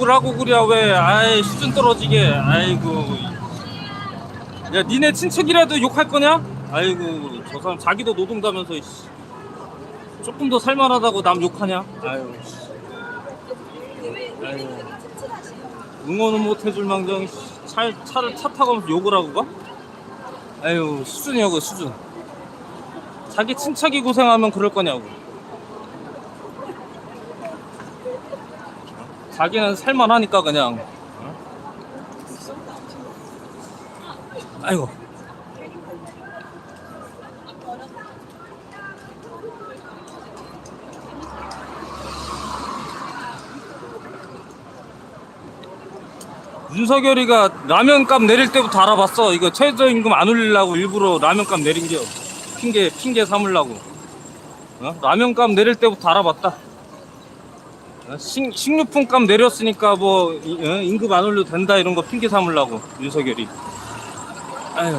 욕을 하고 그래 왜 아이 수준 떨어지게 아이고 야 니네 친척이라도 욕할 거냐? 아이고 저 사람 자기도 노동자면서 이씨. 조금 더 살만하다고 남 욕하냐? 아유 씨. 응원은 못 해줄 망정 차를 차 타고 가면서 욕을 하고 가? 아유 수준이야 그 수준 자기 친척이 고생하면 그럴 거냐고 자기는 살만하니까 그냥 어? 아이고 윤석열이가 라면값 내릴 때부터 알아봤어 이거 최저임금 안 올리려고 일부러 라면값 내린 게 핑계 핑계 삼으려고 어? 라면값 내릴 때부터 알아봤다 어? 식, 식료품값 내렸으니까 뭐 이- 어? 임금 안 올려도 된다 이런 거 핑계 삼으려고 윤석열이 아유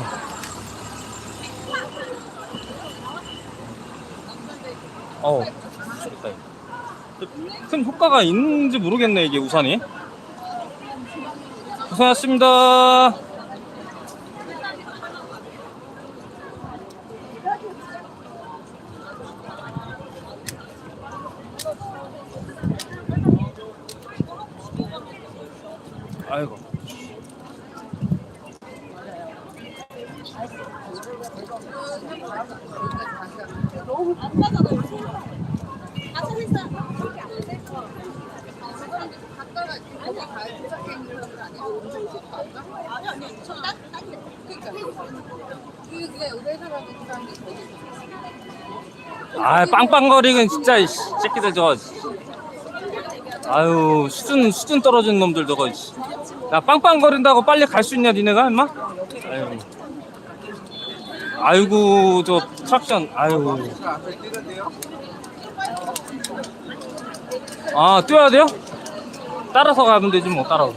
어우 좋다. 큰 효과가 있는지 모르겠네 이게 우산이 고생하셨습니다 아이고. 아 빵빵거리는 진짜 이 새끼들 저거 아유 수준 수준 떨어진 놈들 저거 이씨. 야 빵빵거린다고 빨리 갈 수 있냐 니네가 임마 아유 아이고 저 트랙션 아유 아 뛰어야 돼요? 따라서 가면 되지 뭐 따라서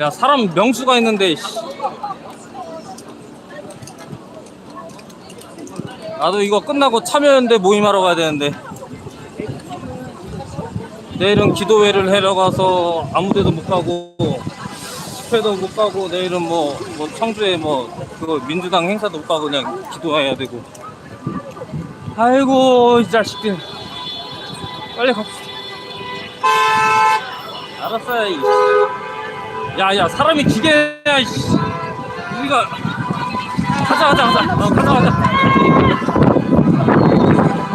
야 사람 명수가 있는데 씨. 나도 이거 끝나고 참여연대 모임하러 가야 되는데 내일은 기도회를 하러 가서 아무데도 못 가고 집회도 못 가고 내일은 뭐, 뭐 청주에 뭐 그거 민주당 행사도 못 가고 그냥 기도해야 되고. 아이고 이 자식들. 빨리 갑시다. 알았어 이. 야야 사람이 기계야 이씨. 우리가 가자 가자 가자. 어, 가자 가자.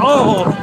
어 알았어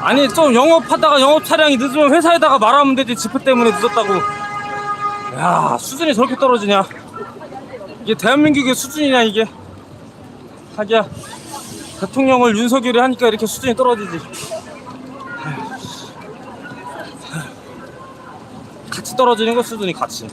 아니 좀 영업하다가 영업 차량이 늦으면 회사에다가 말하면 되지 집회 때문에 늦었다고. 야 수준이 저렇게 떨어지냐? 이게 대한민국의 수준이냐 이게? 하기야 대통령을 윤석열이 하니까 이렇게 수준이 떨어지지. 같이 떨어지는 거 수준이 같이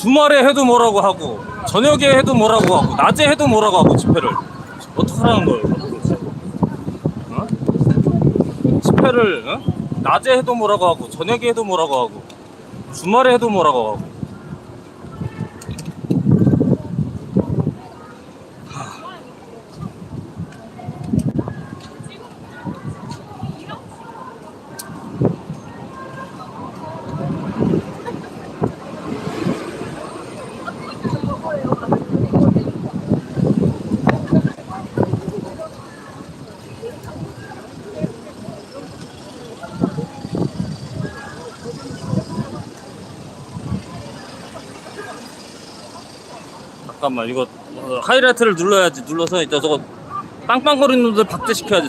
주말에 해도 뭐라고 하고 저녁에 해도 뭐라고 하고 낮에 해도 뭐라고 하고 집회를 어떡하라는 거예요? 어? 집회를 어? 낮에 해도 뭐라고 하고 저녁에 해도 뭐라고 하고 주말에 해도 뭐라고 하고 잠깐만 이거 어, 하이라이트를 눌러야지. 눌러서 이제 저거 빵빵거리는 놈들 박제시켜야지